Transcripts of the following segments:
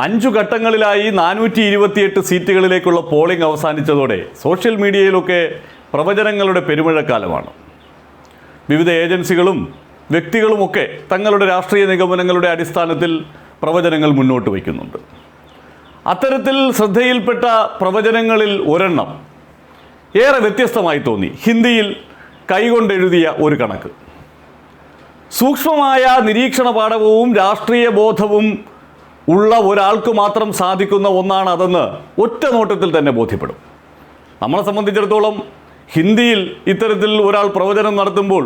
അഞ്ചു ഘട്ടങ്ങളിലായി നാനൂറ്റി ഇരുപത്തിയെട്ട് സീറ്റുകളിലേക്കുള്ള പോളിംഗ് അവസാനിച്ചതോടെ സോഷ്യൽ മീഡിയയിലൊക്കെ പ്രവചനങ്ങളുടെ പെരുമഴക്കാലമാണ്. വിവിധ ഏജൻസികളും വ്യക്തികളുമൊക്കെ തങ്ങളുടെ രാഷ്ട്രീയ നിഗമനങ്ങളുടെ അടിസ്ഥാനത്തിൽ പ്രവചനങ്ങൾ മുന്നോട്ട് വയ്ക്കുന്നുണ്ട്. അത്തരത്തിൽ ശ്രദ്ധയിൽപ്പെട്ട പ്രവചനങ്ങളിൽ ഒരെണ്ണം ഏറെ വ്യത്യസ്തമായി തോന്നി. ഹിന്ദിയിൽ കൈകൊണ്ടെഴുതിയ ഒരു കണക്ക്. സൂക്ഷ്മമായ നിരീക്ഷണ പാഠവും രാഷ്ട്രീയ ബോധവും ഉള്ള ഒരാൾക്ക് മാത്രം സാധിക്കുന്ന ഒന്നാണ് അതെന്ന് ഒറ്റ നോട്ടത്തിൽ തന്നെ ബോധ്യപ്പെടും. നമ്മളെ സംബന്ധിച്ചിടത്തോളം ഹിന്ദിയിൽ ഇത്തരത്തിൽ ഒരാൾ പ്രവചനം നടത്തുമ്പോൾ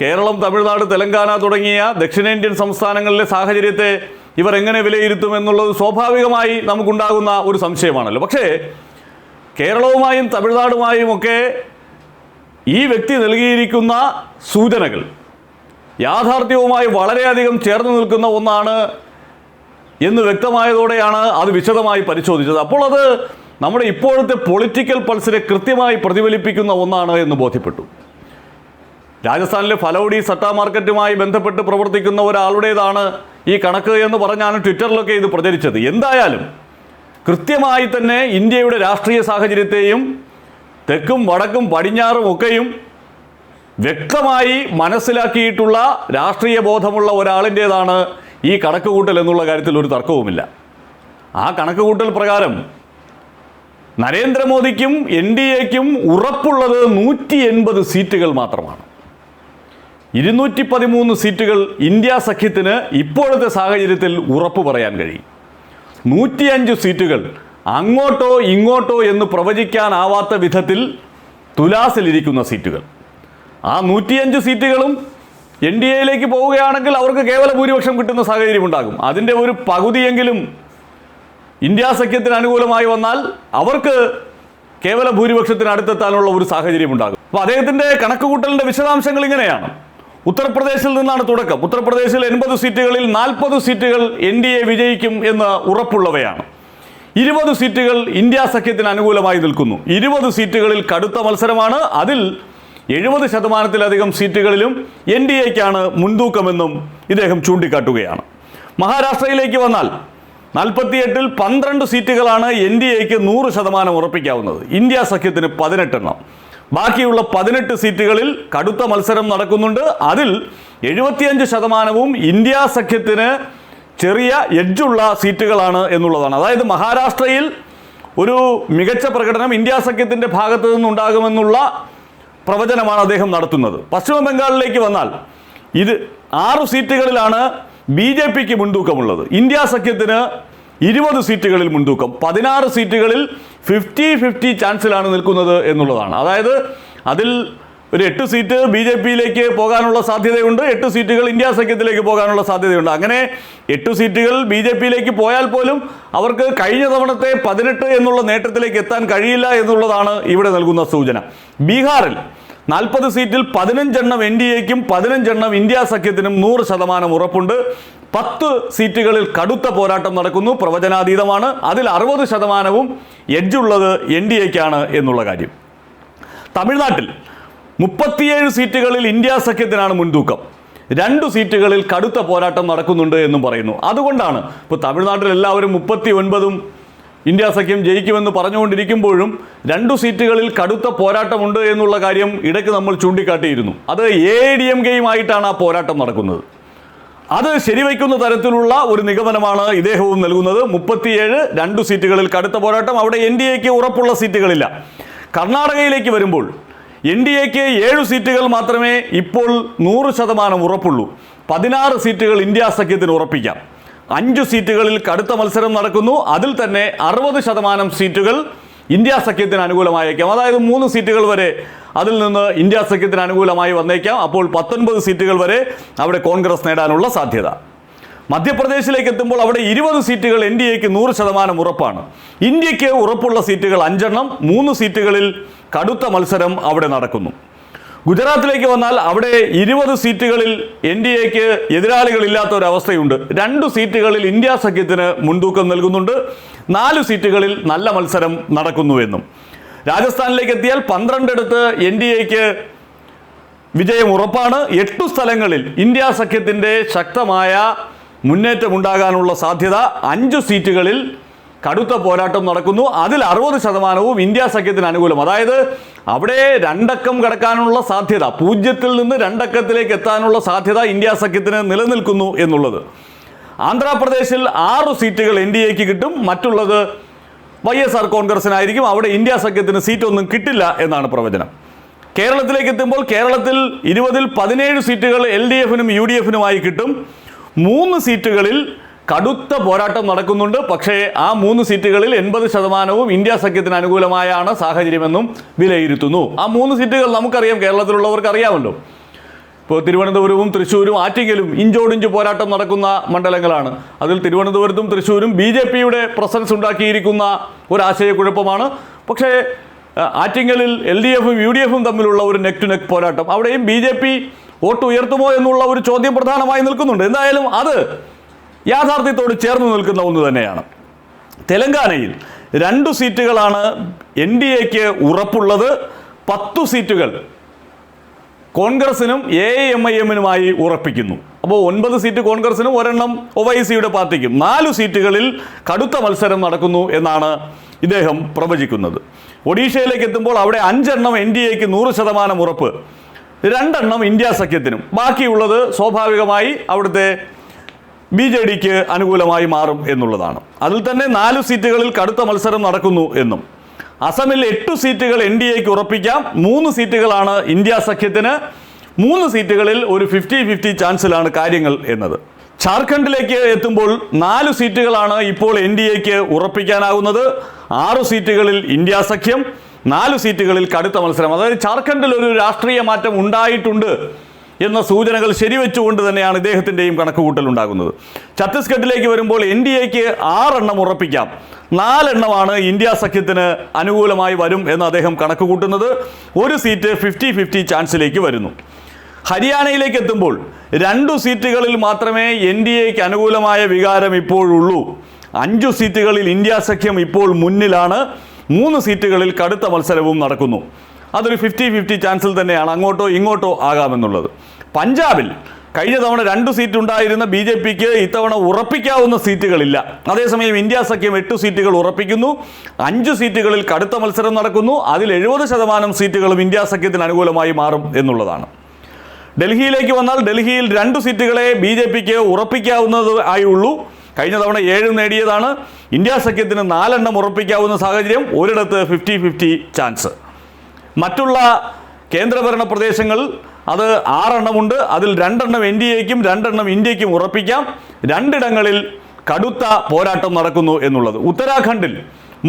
കേരളം തമിഴ്നാട് തെലങ്കാന തുടങ്ങിയ ദക്ഷിണേന്ത്യൻ സംസ്ഥാനങ്ങളിലെ സാഹചര്യത്തെ ഇവർ എങ്ങനെ വിലയിരുത്തും എന്നുള്ളത് സ്വാഭാവികമായി നമുക്കുണ്ടാകുന്ന ഒരു സംശയമാണല്ലോ. പക്ഷേ കേരളവുമായും തമിഴ്നാടുമായും ഒക്കെ ഈ വ്യക്തി നൽകിയിരിക്കുന്ന സൂചനകൾ യാഥാർത്ഥ്യവുമായി വളരെയധികം ചേർന്ന് നിൽക്കുന്ന ഒന്നാണ് എന്ന് വ്യക്തമായതോടെയാണ് അത് വിശദമായി പരിശോധിച്ചത്. അപ്പോൾ അത് നമ്മുടെ ഇപ്പോഴത്തെ പൊളിറ്റിക്കൽ പൾസിനെ കൃത്യമായി പ്രതിഫലിപ്പിക്കുന്ന ഒന്നാണ് എന്ന് ബോധ്യപ്പെട്ടു. രാജസ്ഥാനിലെ ഫലൗഡി സട്ടാ മാർക്കറ്റുമായി ബന്ധപ്പെട്ട് പ്രവർത്തിക്കുന്ന ഒരാളുടേതാണ് ഈ കണക്ക് എന്ന് പറഞ്ഞാണ് ട്വിറ്ററിലൊക്കെ ഇത് പ്രചരിച്ചത്. എന്തായാലും കൃത്യമായി തന്നെ ഇന്ത്യയുടെ രാഷ്ട്രീയ സാഹചര്യത്തെയും തെക്കും വടക്കും പടിഞ്ഞാറും ഒക്കെയും വ്യക്തമായി മനസ്സിലാക്കിയിട്ടുള്ള രാഷ്ട്രീയ ബോധമുള്ള ഒരാളിന്റേതാണ് ഈ കണക്ക് കൂട്ടൽ എന്നുള്ള കാര്യത്തിൽ ഒരു തർക്കവുമില്ല. ആ കണക്ക് കൂട്ടൽ പ്രകാരം നരേന്ദ്രമോദിക്കും എൻ ഡി എക്കും ഉറപ്പുള്ളത് നൂറ്റി എൺപത് സീറ്റുകൾ മാത്രമാണ്. ഇരുന്നൂറ്റി പതിമൂന്ന് സീറ്റുകൾ ഇന്ത്യ സഖ്യത്തിന് ഇപ്പോഴത്തെ സാഹചര്യത്തിൽ ഉറപ്പ് പറയാൻ കഴിയും. നൂറ്റിയഞ്ച് സീറ്റുകൾ അങ്ങോട്ടോ ഇങ്ങോട്ടോ എന്ന് പ്രവചിക്കാനാവാത്ത വിധത്തിൽ തുലാസിലിരിക്കുന്ന സീറ്റുകൾ. ആ നൂറ്റിയഞ്ച് സീറ്റുകളും എൻ ഡി എയിലേക്ക് പോവുകയാണെങ്കിൽ അവർക്ക് കേവല ഭൂരിപക്ഷം കിട്ടുന്ന സാഹചര്യം ഉണ്ടാകും. അതിന്റെ ഒരു പകുതിയെങ്കിലും ഇന്ത്യ സഖ്യത്തിന് അനുകൂലമായി വന്നാൽ അവർക്ക് കേവല ഭൂരിപക്ഷത്തിന് അടുത്തെത്താനുള്ള ഒരു സാഹചര്യം ഉണ്ടാകും. അപ്പോൾ അദ്ദേഹത്തിന്റെ കണക്കുകൂട്ടലിന്റെ വിശദാംശങ്ങൾ ഇങ്ങനെയാണ്. ഉത്തർപ്രദേശിൽ നിന്നാണ് തുടക്കം. ഉത്തർപ്രദേശിൽ എൺപത് സീറ്റുകളിൽ നാൽപ്പത് സീറ്റുകൾ എൻ ഡി എ വിജയിക്കും എന്ന് ഉറപ്പുള്ളവയാണ്. ഇരുപത് സീറ്റുകൾ ഇന്ത്യ സഖ്യത്തിന് അനുകൂലമായി നിൽക്കുന്നു. ഇരുപത് സീറ്റുകളിൽ കടുത്ത മത്സരമാണ്. അതിൽ എഴുപത് ശതമാനത്തിലധികം സീറ്റുകളിലും എൻ ഡി എക്കാണ് മുൻതൂക്കമെന്നും ഇദ്ദേഹം ചൂണ്ടിക്കാട്ടുകയാണ്. മഹാരാഷ്ട്രയിലേക്ക് വന്നാൽ നാൽപ്പത്തിയെട്ടിൽ പന്ത്രണ്ട് സീറ്റുകളാണ് എൻ ഡി എക്ക് നൂറ് ശതമാനം ഉറപ്പിക്കാവുന്നത്. ഇന്ത്യ സഖ്യത്തിന് പതിനെട്ടെണ്ണം. ബാക്കിയുള്ള പതിനെട്ട് സീറ്റുകളിൽ കടുത്ത മത്സരം നടക്കുന്നുണ്ട്. അതിൽ എഴുപത്തിയഞ്ച് ശതമാനവും ഇന്ത്യ സഖ്യത്തിന് ചെറിയ എഡ്ജുള്ള സീറ്റുകളാണ് എന്നുള്ളതാണ്. അതായത് മഹാരാഷ്ട്രയിൽ ഒരു മികച്ച പ്രകടനം ഇന്ത്യ സഖ്യത്തിന്റെ ഭാഗത്തു നിന്നുണ്ടാകുമെന്നുള്ള പ്രവചനമാണ് അദ്ദേഹം നടത്തുന്നത്. പശ്ചിമ ബംഗാളിലേക്ക് വന്നാൽ ഇത് ആറ് സീറ്റുകളിലാണ് ബി ജെ പിക്ക് മുൻതൂക്കമുള്ളത്. ഇന്ത്യ സഖ്യത്തിന് ഇരുപത് സീറ്റുകളിൽ മുൻതൂക്കം. പതിനാറ് സീറ്റുകളിൽ ഫിഫ്റ്റി ഫിഫ്റ്റി ചാൻസിലാണ് നിൽക്കുന്നത് എന്നുള്ളതാണ്. അതായത് അതിൽ ഒരു എട്ട് സീറ്റ് ബി ജെ പിയിലേക്ക് പോകാനുള്ള സാധ്യതയുണ്ട് എട്ട് സീറ്റുകൾ ഇന്ത്യ സഖ്യത്തിലേക്ക് പോകാനുള്ള സാധ്യതയുണ്ട്. അങ്ങനെ എട്ട് സീറ്റുകൾ ബി ജെ പിയിലേക്ക് പോയാൽ പോലും അവർക്ക് കഴിഞ്ഞ തവണത്തെ പതിനെട്ട് എന്നുള്ള നേട്ടത്തിലേക്ക് എത്താൻ കഴിയില്ല എന്നുള്ളതാണ് ഇവിടെ നൽകുന്ന സൂചന. ബീഹാറിൽ നാൽപ്പത് സീറ്റിൽ പതിനഞ്ചെണ്ണം എൻ ഡി എക്കും പതിനഞ്ചെണ്ണം ഇന്ത്യ സഖ്യത്തിനും നൂറ് ശതമാനം ഉറപ്പുണ്ട്. പത്ത് സീറ്റുകളിൽ കടുത്ത പോരാട്ടം നടക്കുന്നു പ്രവചനാതീതമാണ്. അതിൽ അറുപത് ശതമാനവും എഡ്ജുള്ളത് എൻ ഡി എക്കാണ് എന്നുള്ള കാര്യം. തമിഴ്നാട്ടിൽ മുപ്പത്തിയേഴ് സീറ്റുകളിൽ ഇന്ത്യ സഖ്യത്തിനാണ് മുൻതൂക്കം. രണ്ട് സീറ്റുകളിൽ കടുത്ത പോരാട്ടം നടക്കുന്നുണ്ട് എന്നും പറയുന്നു. അതുകൊണ്ടാണ് ഇപ്പോൾ തമിഴ്നാട്ടിൽ എല്ലാവരും മുപ്പത്തി ഒൻപതും ഇന്ത്യ സഖ്യം ജയിക്കുമെന്ന് പറഞ്ഞുകൊണ്ടിരിക്കുമ്പോഴും രണ്ടു സീറ്റുകളിൽ കടുത്ത പോരാട്ടമുണ്ട് എന്നുള്ള കാര്യം ഇടയ്ക്ക് നമ്മൾ ചൂണ്ടിക്കാട്ടിയിരുന്നു. അത് എ ഡി എം കെയുമായിട്ടാണ് ആ പോരാട്ടം നടക്കുന്നത്. അത് ശരിവയ്ക്കുന്ന തരത്തിലുള്ള ഒരു നിഗമനമാണ് ഇദ്ദേഹവും നൽകുന്നത്. മുപ്പത്തിയേഴ് രണ്ടു സീറ്റുകളിൽ കടുത്ത പോരാട്ടം. അവിടെ എൻ ഡി എക്ക് ഉറപ്പുള്ള സീറ്റുകളില്ല. കർണാടകയിലേക്ക് വരുമ്പോൾ എൻ ഡി എക്ക് ഏഴ് സീറ്റുകൾ മാത്രമേ ഇപ്പോൾ നൂറ് ശതമാനം ഉറപ്പുള്ളൂ. പതിനാറ് സീറ്റുകൾ ഇന്ത്യ സഖ്യത്തിന് ഉറപ്പിക്കാം. അഞ്ച് സീറ്റുകളിൽ കടുത്ത മത്സരം നടക്കുന്നു. അതിൽ തന്നെ അറുപത് ശതമാനം സീറ്റുകൾ ഇന്ത്യ സഖ്യത്തിന് അനുകൂലമായേക്കാം. അതായത് മൂന്ന് സീറ്റുകൾ വരെ അതിൽ നിന്ന് ഇന്ത്യ സഖ്യത്തിന് അനുകൂലമായി വന്നേക്കാം. അപ്പോൾ പത്തൊൻപത് സീറ്റുകൾ വരെ അവിടെ കോൺഗ്രസ് നേടാനുള്ള സാധ്യത. മധ്യപ്രദേശിലേക്ക് എത്തുമ്പോൾ അവിടെ ഇരുപത് സീറ്റുകൾ എൻ ഡി എക്ക് നൂറ് ശതമാനം ഉറപ്പാണ്. ഇന്ത്യയ്ക്ക് ഉറപ്പുള്ള സീറ്റുകൾ അഞ്ചെണ്ണം മൂന്ന് സീറ്റുകളിൽ കടുത്ത മത്സരം അവിടെ നടക്കുന്നു. ഗുജറാത്തിലേക്ക് വന്നാൽ അവിടെ ഇരുപത് സീറ്റുകളിൽ എൻ ഡി എക്ക് എതിരാളികളില്ലാത്ത ഒരവസ്ഥയുണ്ട് രണ്ട് സീറ്റുകളിൽ ഇന്ത്യ സഖ്യത്തിന് മുൻതൂക്കം നൽകുന്നുണ്ട്. നാല് സീറ്റുകളിൽ നല്ല മത്സരം നടക്കുന്നുവെന്നും രാജസ്ഥാനിലേക്ക് എത്തിയാൽ പന്ത്രണ്ടടുത്ത് എൻ ഡി എക്ക് വിജയം ഉറപ്പാണ്. എട്ടു സ്ഥലങ്ങളിൽ ഇന്ത്യ സഖ്യത്തിന്റെ ശക്തമായ മുന്നേറ്റം ഉണ്ടാകാനുള്ള സാധ്യത അഞ്ച് സീറ്റുകളിൽ കടുത്ത പോരാട്ടം നടക്കുന്നു. അതിൽ അറുപത് ശതമാനവും ഇന്ത്യ സഖ്യത്തിന് അനുകൂലം. അതായത് അവിടെ രണ്ടക്കം കടക്കാനുള്ള സാധ്യത പൂജ്യത്തിൽ നിന്ന് രണ്ടക്കത്തിലേക്ക് എത്താനുള്ള സാധ്യത ഇന്ത്യ സഖ്യത്തിന് നിലനിൽക്കുന്നു എന്നുള്ളത്. ആന്ധ്രാപ്രദേശിൽ ആറ് സീറ്റുകൾ എൻ ഡി എക്ക് കിട്ടും. മറ്റുള്ളത് വൈ എസ് ആർ കോൺഗ്രസിനായിരിക്കും. അവിടെ ഇന്ത്യ സഖ്യത്തിന് സീറ്റൊന്നും കിട്ടില്ല എന്നാണ് പ്രവചനം. കേരളത്തിലേക്ക് എത്തുമ്പോൾ കേരളത്തിൽ ഇരുപതിൽ പതിനേഴ് സീറ്റുകൾ എൽ ഡി എഫിനും യു ഡി എഫിനുമായി കിട്ടും. മൂന്ന് സീറ്റുകളിൽ കടുത്ത പോരാട്ടം നടക്കുന്നുണ്ട്. പക്ഷേ ആ മൂന്ന് സീറ്റുകളിൽ എൺപത് ശതമാനവും ഇന്ത്യ സഖ്യത്തിന് അനുകൂലമായാണ് സാഹചര്യമെന്നും വിലയിരുത്തുന്നു. ആ മൂന്ന് സീറ്റുകൾ നമുക്കറിയാം. കേരളത്തിലുള്ളവർക്ക് അറിയാമല്ലോ. ഇപ്പോൾ തിരുവനന്തപുരവും തൃശ്ശൂരും ആറ്റിങ്ങലും ഇഞ്ചോടിഞ്ച് പോരാട്ടം നടക്കുന്ന മണ്ഡലങ്ങളാണ്. അതിൽ തിരുവനന്തപുരത്തും തൃശ്ശൂരും ബി ജെ പിയുടെ പ്രസൻസ് ഉണ്ടാക്കിയിരിക്കുന്ന ഒരാശയക്കുഴപ്പമാണ്. പക്ഷേ ആറ്റിങ്ങലിൽ എൽ ഡി എഫും യു ഡി എഫും തമ്മിലുള്ള ഒരു നെക്ക് ടു നെക്ക് പോരാട്ടം. അവിടെയും ബി ജെ പി വോട്ട് ഉയർത്തുമോ എന്നുള്ള ഒരു ചോദ്യം പ്രധാനമായി നിൽക്കുന്നുണ്ട്. എന്തായാലും അത് യാഥാർത്ഥ്യത്തോട് ചേർന്ന് നിൽക്കുന്ന ഒന്ന് തന്നെയാണ്. തെലങ്കാനയിൽ രണ്ടു സീറ്റുകളാണ് എൻ ഡി എക്ക് ഉറപ്പുള്ളത്. പത്തു സീറ്റുകൾ കോൺഗ്രസിനും എ എം ഐ എമ്മിനുമായി ഉറപ്പിക്കുന്നു. അപ്പോൾ ഒൻപത് സീറ്റ് കോൺഗ്രസിനും ഒരെണ്ണം ഒവൈസിയുടെ പാർട്ടിക്കും. നാലു സീറ്റുകളിൽ കടുത്ത മത്സരം നടക്കുന്നു എന്നാണ് ഇദ്ദേഹം പ്രവചിക്കുന്നത്. ഒഡീഷയിലേക്ക് എത്തുമ്പോൾ അവിടെ അഞ്ചെണ്ണം എൻ ഡി എക്ക് നൂറ് ശതമാനം ഉറപ്പ്. രണ്ടെണ്ണം ഇന്ത്യ സഖ്യത്തിനും. ബാക്കിയുള്ളത് സ്വാഭാവികമായി അവിടുത്തെ ബി ജെ ഡിക്ക് അനുകൂലമായി മാറും എന്നുള്ളതാണ്. അതിൽ തന്നെ നാല് സീറ്റുകളിൽ കടുത്ത മത്സരം നടക്കുന്നു എന്നും. അസമിൽ എട്ട് സീറ്റുകൾ എൻ ഡി എക്ക് ഉറപ്പിക്കാം. മൂന്ന് സീറ്റുകളാണ് ഇന്ത്യ സഖ്യത്തിന്. മൂന്ന് സീറ്റുകളിൽ ഒരു ഫിഫ്റ്റി ഫിഫ്റ്റി ചാൻസിലാണ് കാര്യങ്ങൾ എന്നത്. ഝാർഖണ്ഡിലേക്ക് എത്തുമ്പോൾ നാല് സീറ്റുകളാണ് ഇപ്പോൾ എൻ ഡി എക്ക് ഉറപ്പിക്കാനാകുന്നത് ആറ് സീറ്റുകളിൽ ഇന്ത്യ സഖ്യം. നാല് സീറ്റുകളിൽ കടുത്ത മത്സരം. അതായത് ഝാർഖണ്ഡിൽ ഒരു രാഷ്ട്രീയ മാറ്റം ഉണ്ടായിട്ടുണ്ട് എന്ന സൂചനകൾ ശരിവെച്ചുകൊണ്ട് തന്നെയാണ് ഇദ്ദേഹത്തിന്റെയും കണക്കുകൂട്ടൽ ഉണ്ടാകുന്നത്. ഛത്തീസ്ഗഡിലേക്ക് വരുമ്പോൾ എൻ ഡി എക്ക് ആറെണ്ണം ഉറപ്പിക്കാം. നാലെണ്ണമാണ് ഇന്ത്യ സഖ്യത്തിന് അനുകൂലമായി വരും എന്ന് അദ്ദേഹം കണക്ക് കൂട്ടുന്നത് ഒരു സീറ്റ് ഫിഫ്റ്റി ഫിഫ്റ്റി ചാൻസിലേക്ക് വരുന്നു. ഹരിയാനയിലേക്ക് എത്തുമ്പോൾ രണ്ടു സീറ്റുകളിൽ മാത്രമേ എൻ ഡി എക്ക് അനുകൂലമായ വികാരം ഇപ്പോഴുള്ളൂ. അഞ്ചു സീറ്റുകളിൽ ഇന്ത്യ സഖ്യം ഇപ്പോൾ മുന്നിലാണ്. മൂന്ന് സീറ്റുകളിൽ കടുത്ത മത്സരവും നടക്കുന്നു. അതൊരു ഫിഫ്റ്റി ഫിഫ്റ്റി ചാൻസിൽ തന്നെയാണ് അങ്ങോട്ടോ ഇങ്ങോട്ടോ ആകാമെന്നുള്ളത്. പഞ്ചാബിൽ കഴിഞ്ഞ തവണ രണ്ട് സീറ്റ് ഉണ്ടായിരുന്ന ബി ജെ പിക്ക് ഇത്തവണ ഉറപ്പിക്കാവുന്ന സീറ്റുകളില്ല. അതേസമയം ഇന്ത്യ സഖ്യം എട്ട് സീറ്റുകൾ ഉറപ്പിക്കുന്നു. അഞ്ച് സീറ്റുകളിൽ കടുത്ത മത്സരം നടക്കുന്നു. അതിൽ എഴുപത് ശതമാനം സീറ്റുകളും ഇന്ത്യ സഖ്യത്തിന് അനുകൂലമായി മാറും എന്നുള്ളതാണ്. ഡൽഹിയിലേക്ക് വന്നാൽ ഡൽഹിയിൽ രണ്ട് സീറ്റുകളെ ബി ജെ പിക്ക് ഉറപ്പിക്കാവുന്നത് ആയുള്ളൂ കഴിഞ്ഞ തവണ ഏഴ് നേടിയതാണ്. ഇന്ത്യ സഖ്യത്തിന് നാലെണ്ണം ഉറപ്പിക്കാവുന്ന സാഹചര്യം ഒരിടത്ത് ഫിഫ്റ്റി ഫിഫ്റ്റി ചാൻസ് മറ്റുള്ള കേന്ദ്രഭരണ പ്രദേശങ്ങൾ അത് ആറെണ്ണമുണ്ട്. അതിൽ രണ്ടെണ്ണം എൻ ഡി എക്കും രണ്ടെണ്ണം ഇന്ത്യക്കും ഉറപ്പിക്കാം. രണ്ടിടങ്ങളിൽ കടുത്ത പോരാട്ടം നടക്കുന്നു എന്നുള്ളത്. ഉത്തരാഖണ്ഡിൽ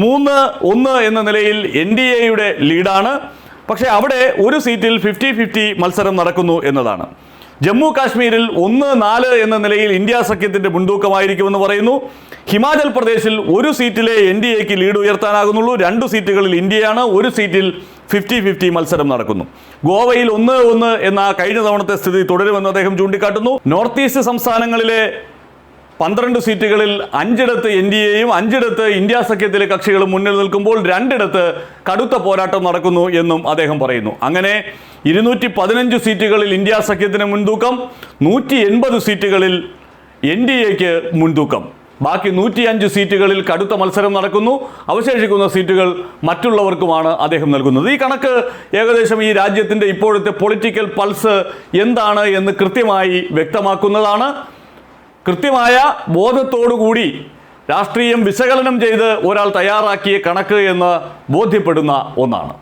മൂന്ന് ഒന്ന് എന്ന നിലയിൽ എൻ ഡി എയുടെ ലീഡാണ് പക്ഷേ അവിടെ ഒരു സീറ്റിൽ ഫിഫ്റ്റി ഫിഫ്റ്റി മത്സരം നടക്കുന്നു എന്നതാണ്. ജമ്മു കാശ്മീരിൽ ഒന്ന് നാല് എന്ന നിലയിൽ ഇന്ത്യ സഖ്യത്തിന്റെ മുൻതൂക്കമായിരിക്കുമെന്ന് പറയുന്നു. ഹിമാചൽ പ്രദേശിൽ ഒരു സീറ്റിലെ എൻ ഡി എക്ക് ലീഡ് ഉയർത്താനാകുന്നുള്ളൂ. രണ്ട് സീറ്റുകളിൽ ഇന്ത്യയാണ് ഒരു സീറ്റിൽ ഫിഫ്റ്റി ഫിഫ്റ്റി മത്സരം നടക്കുന്നു. ഗോവയിൽ ഒന്ന് ഒന്ന് എന്ന കഴിഞ്ഞ തവണത്തെ സ്ഥിതി തുടരുമെന്ന് അദ്ദേഹം ചൂണ്ടിക്കാട്ടുന്നു. നോർത്ത് ഈസ്റ്റ് സംസ്ഥാനങ്ങളിലെ പന്ത്രണ്ട് സീറ്റുകളിൽ അഞ്ചിടത്ത് എൻ ഡി എയും അഞ്ചിടത്ത് ഇന്ത്യ സഖ്യത്തിലെ കക്ഷികളും മുന്നിൽ നിൽക്കുമ്പോൾ രണ്ടിടത്ത് കടുത്ത പോരാട്ടം നടക്കുന്നു എന്നും അദ്ദേഹം പറയുന്നു. അങ്ങനെ ഇരുന്നൂറ്റി പതിനഞ്ച് സീറ്റുകളിൽ ഇന്ത്യ സഖ്യത്തിന് മുൻതൂക്കം നൂറ്റി എൺപത് സീറ്റുകളിൽ എൻ ഡി എക്ക് മുൻതൂക്കം. ബാക്കി നൂറ്റിയഞ്ച് സീറ്റുകളിൽ കടുത്ത മത്സരം നടക്കുന്നു. അവശേഷിക്കുന്ന സീറ്റുകൾ മറ്റുള്ളവർക്കുമാണ് അദ്ദേഹം നൽകുന്നത്. ഈ കണക്ക് ഏകദേശം ഈ രാജ്യത്തിന്റെ ഇപ്പോഴത്തെ പൊളിറ്റിക്കൽ പൾസ് എന്താണ് എന്ന് കൃത്യമായി വ്യക്തമാക്കുന്നതാണ്. കൃത്യമായ ബോധത്തോടുകൂടി രാഷ്ട്രീയം വിശകലനം ചെയ്ത് ഒരാൾ തയ്യാറാക്കിയ കണക്ക് എന്ന് ബോധ്യപ്പെടുന്ന ഒന്നാണ്.